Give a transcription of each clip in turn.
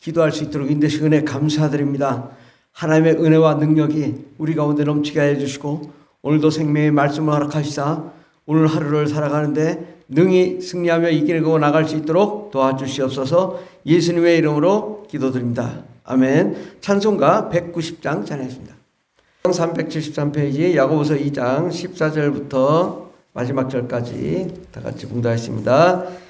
기도할 수 있도록 인도시 은혜 감사드립니다. 하나님의 은혜와 능력이 우리 가운데 넘치게 해주시고 오늘도 생명의 말씀을 허락하시사 오늘 하루를 살아가는데 능히 승리하며 이기고 나갈 수 있도록 도와주시옵소서 예수님의 이름으로 기도드립니다. 아멘. 찬송가 190장 전했습니다. 373페이지 야고보서 2장 14절부터 마지막 절까지 다 같이 봉독하겠습니다.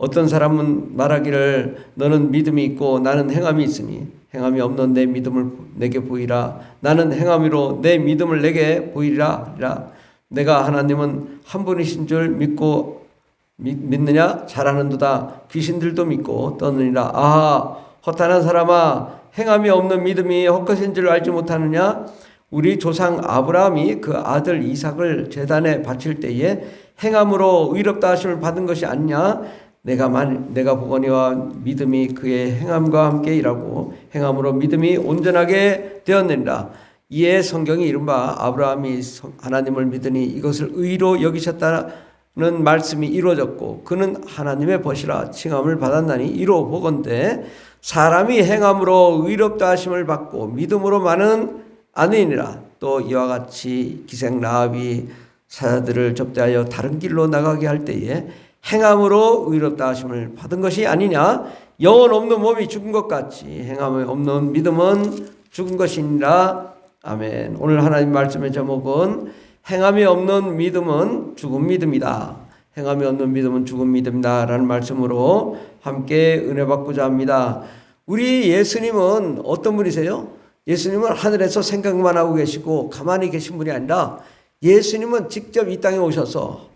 어떤 사람은 말하기를 너는 믿음이 있고 나는 행함이 있으니 행함이 없는 내 믿음을 내게 보이라. 나는 행함으로 내 믿음을 내게 보이라. 내가 하나님은 한 분이신 줄 믿고 믿, 믿느냐? 잘하는도다. 귀신들도 믿고 떠느니라. 아하 허탄한 사람아 행함이 없는 믿음이 헛것인 줄 알지 못하느냐? 우리 조상 아브라함이 그 아들 이삭을 제단에 바칠 때에 행함으로 의롭다 하심을 받은 것이 아니냐 내가 만 내가 보거니와 믿음이 그의 행함과 함께 일하고 행함으로 믿음이 온전하게 되었느니라. 이에 성경이 이른바 아브라함이 성- 하나님을 믿으니 이것을 의로 여기셨다는 말씀이 이루어졌고 그는 하나님의 벗이라 칭함을 받았나니 이로 보건대 사람이 행함으로 의롭다 하심을 받고 믿음으로 많은 아니니라. 또 이와 같이 기생 라합이 사자들을 접대하여 다른 길로 나가게 할 때에 행함으로 의롭다 하심을 받은 것이 아니냐? 영혼 없는 몸이 죽은 것 같이 행함이 없는 믿음은 죽은 것이니라. 아멘. 오늘 하나님 말씀의 제목은 행함이 없는 믿음은 죽은 믿음이다. 행함이 없는 믿음은 죽은 믿음이다. 라는 말씀으로 함께 은혜 받고자 합니다. 우리 예수님은 어떤 분이세요? 예수님은 하늘에서 생각만 하고 계시고 가만히 계신 분이 아니라 예수님은 직접 이 땅에 오셔서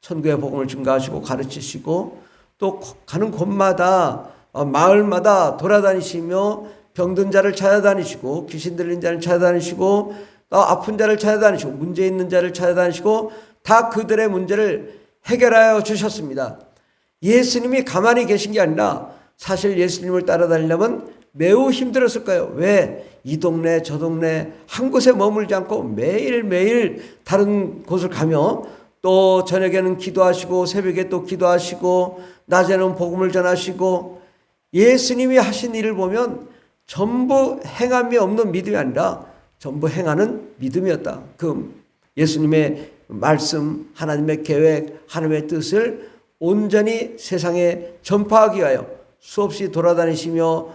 천국의 복음을 증가하시고 가르치시고 또 가는 곳마다 어, 마을마다 돌아다니시며 병든 자를 찾아다니시고 귀신 들린 자를 찾아다니시고 또 아픈 자를 찾아다니시고 문제 있는 자를 찾아다니시고 다 그들의 문제를 해결하여 주셨습니다. 예수님이 가만히 계신 게 아니라 사실 예수님을 따라다니려면 매우 힘들었을 거예요. 왜? 이 동네 저 동네 한 곳에 머물지 않고 매일매일 다른 곳을 가며 또 저녁에는 기도하시고 새벽에 또 기도하시고 낮에는 복음을 전하시고 예수님이 하신 일을 보면 전부 행함이 없는 믿음이 아니라 전부 행하는 믿음이었다. 그 예수님의 말씀, 하나님의 계획, 하나님의 뜻을 온전히 세상에 전파하기 위하여 수없이 돌아다니시며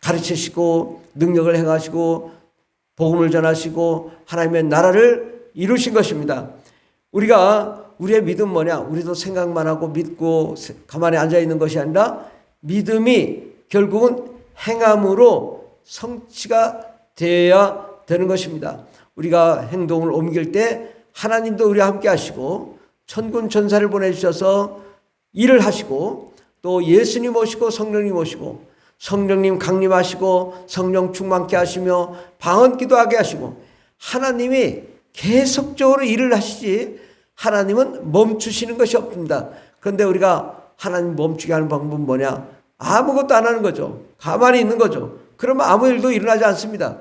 가르치시고 능력을 행하시고 복음을 전하시고 하나님의 나라를 이루신 것입니다. 우리가 우리의 믿음 뭐냐? 우리도 생각만 하고 믿고 가만히 앉아 있는 것이 아니라 믿음이 결국은 행함으로 성취가 되어야 되는 것입니다. 우리가 행동을 옮길 때 하나님도 우리와 함께 하시고 천군 천사를 보내주셔서 일을 하시고 또 예수님 오시고 성령님 오시고 성령님 강림하시고 성령 충만케 하시며 방언 기도하게 하시고 하나님이 계속적으로 일을 하시지 하나님은 멈추시는 것이 없습니다. 그런데 우리가 하나님 멈추게 하는 방법은 뭐냐? 아무것도 안 하는 거죠. 가만히 있는 거죠. 그러면 아무 일도 일어나지 않습니다.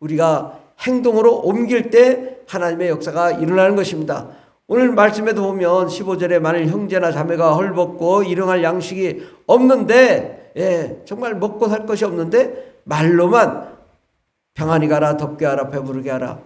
우리가 행동으로 옮길 때 하나님의 역사가 일어나는 것입니다. 오늘 말씀에도 보면 15절에 만일 형제나 자매가 헐벗고 일용할 양식이 없는데 예, 정말 먹고 살 것이 없는데 말로만 평안히 가라 덥게 하라 배부르게 하라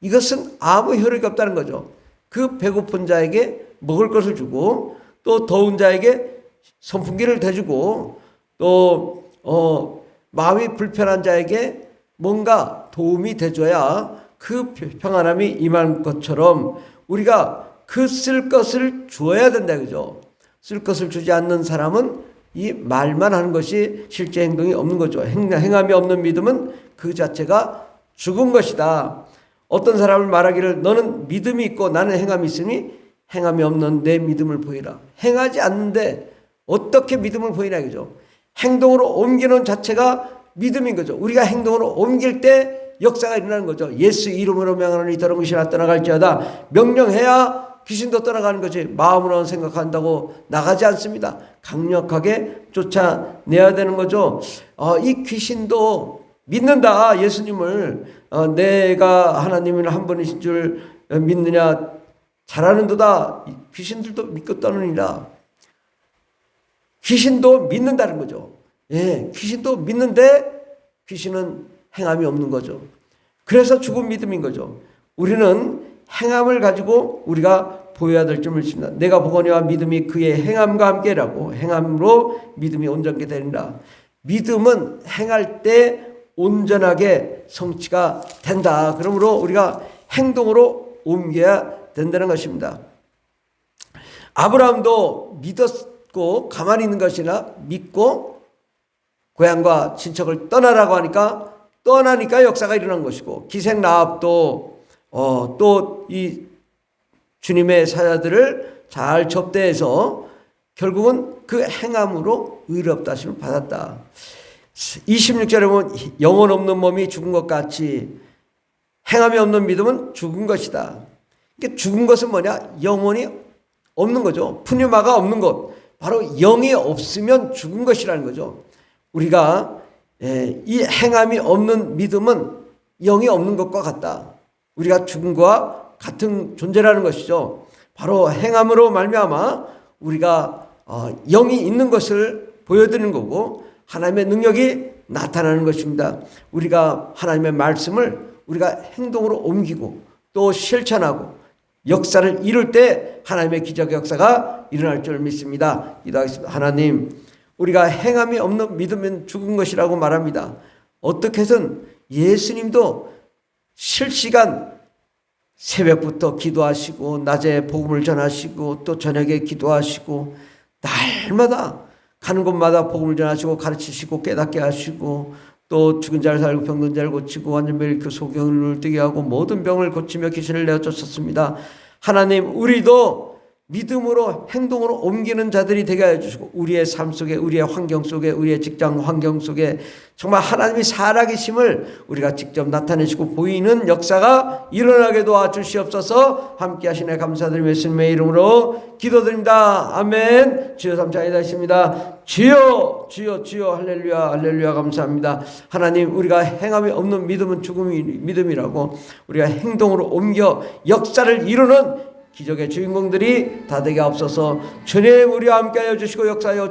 이것은 아무 효력이 없다는 거죠. 그 배고픈 자에게 먹을 것을 주고 또 더운 자에게 선풍기를 대주고 또 어, 마음이 불편한 자에게 뭔가 도움이 돼줘야 그 평안함이 임할 것처럼 우리가 그 쓸 것을 주어야 된다 그죠? 쓸 것을 주지 않는 사람은 이 말만 하는 것이 실제 행동이 없는 거죠. 행, 행함이 없는 믿음은 그 자체가 죽은 것이다. 어떤 사람을 말하기를 너는 믿음이 있고 나는 행함이 있으니 행함이 없는 내 믿음을 보이라. 행하지 않는데 어떻게 믿음을 보이나 이죠 행동으로 옮기는 자체가 믿음인 거죠. 우리가 행동으로 옮길 때 역사가 일어나는 거죠. 예수 이름으로 명하노니 더러운 것이 나 떠나갈지어다 명령해야 귀신도 떠나가는 거지 마음으로는 생각한다고 나가지 않습니다. 강력하게 쫓아내야 되는 거죠. 어, 이 귀신도 믿는다 예수님을 어, 내가 하나님을 한 분이신 줄 믿느냐 잘하는도다 귀신들도 믿고 떠느니라 귀신도 믿는다는 거죠. 예, 귀신도 믿는데 귀신은 행함이 없는 거죠. 그래서 죽은 믿음인 거죠. 우리는 행함을 가지고 우리가 보여야 될 점을 있습니다. 내가 보거니와 믿음이 그의 행함과 함께라고 행함으로 믿음이 온전케 되리라. 믿음은 행할 때 온전하게 성취가 된다. 그러므로 우리가 행동으로 옮겨야 된다는 것입니다. 아브라함도 믿었고 가만히 있는 것이나 믿고 고향과 친척을 떠나라고 하니까 떠나니까 역사가 일어난 것이고 기생 라합도 어, 또 이 주님의 사자들을 잘 접대해서 결국은 그 행함으로 의롭다심을 받았다. 26절에 보면 영혼 없는 몸이 죽은 것 같이 행함이 없는 믿음은 죽은 것이다. 이게 죽은 것은 뭐냐? 영혼이 없는 거죠. 푸뉴마가 없는 것. 바로 영이 없으면 죽은 것이라는 거죠. 우리가 예, 이 행함이 없는 믿음은 영이 없는 것과 같다. 우리가 죽은 것과 같은 존재라는 것이죠. 바로 행함으로 말미암아 우리가 어, 영이 있는 것을 보여드리는 거고 하나님의 능력이 나타나는 것입니다. 우리가 하나님의 말씀을 우리가 행동으로 옮기고 또 실천하고 역사를 이룰 때 하나님의 기적 역사가 일어날 줄 믿습니다. 기도하겠습니다. 하나님, 우리가 행함이 없는 믿으면 죽은 것이라고 말합니다. 어떻게 해선 예수님도 실시간 새벽부터 기도하시고 낮에 복음을 전하시고 또 저녁에 기도하시고 날마다 가는 곳마다 복음을 전하시고 가르치시고 깨닫게 하시고 또 죽은 자를 살고 병든 자를 고치고 완전 매일 그 소경을 뜨게 하고 모든 병을 고치며 귀신을 내어 쫓았습니다. 하나님 우리도 믿음으로 행동으로 옮기는 자들이 되게 해주시고 우리의 삶 속에 우리의 환경 속에 우리의 직장 환경 속에 정말 하나님이 살아계심을 우리가 직접 나타내시고 보이는 역사가 일어나게 도와 주시옵소서 함께 하시네 감사드리며 예수님의 이름으로 기도드립니다. 아멘 주여 삼창이 다십니다. 주여 주여 주여 할렐루야 할렐루야 감사합니다. 하나님 우리가 행함이 없는 믿음은 죽음이 믿음이라고 우리가 행동으로 옮겨 역사를 이루는 기적의 주인공들이 다 되게 앞서서 주님 우리와 함께 하여 주시고 역사하여 주시고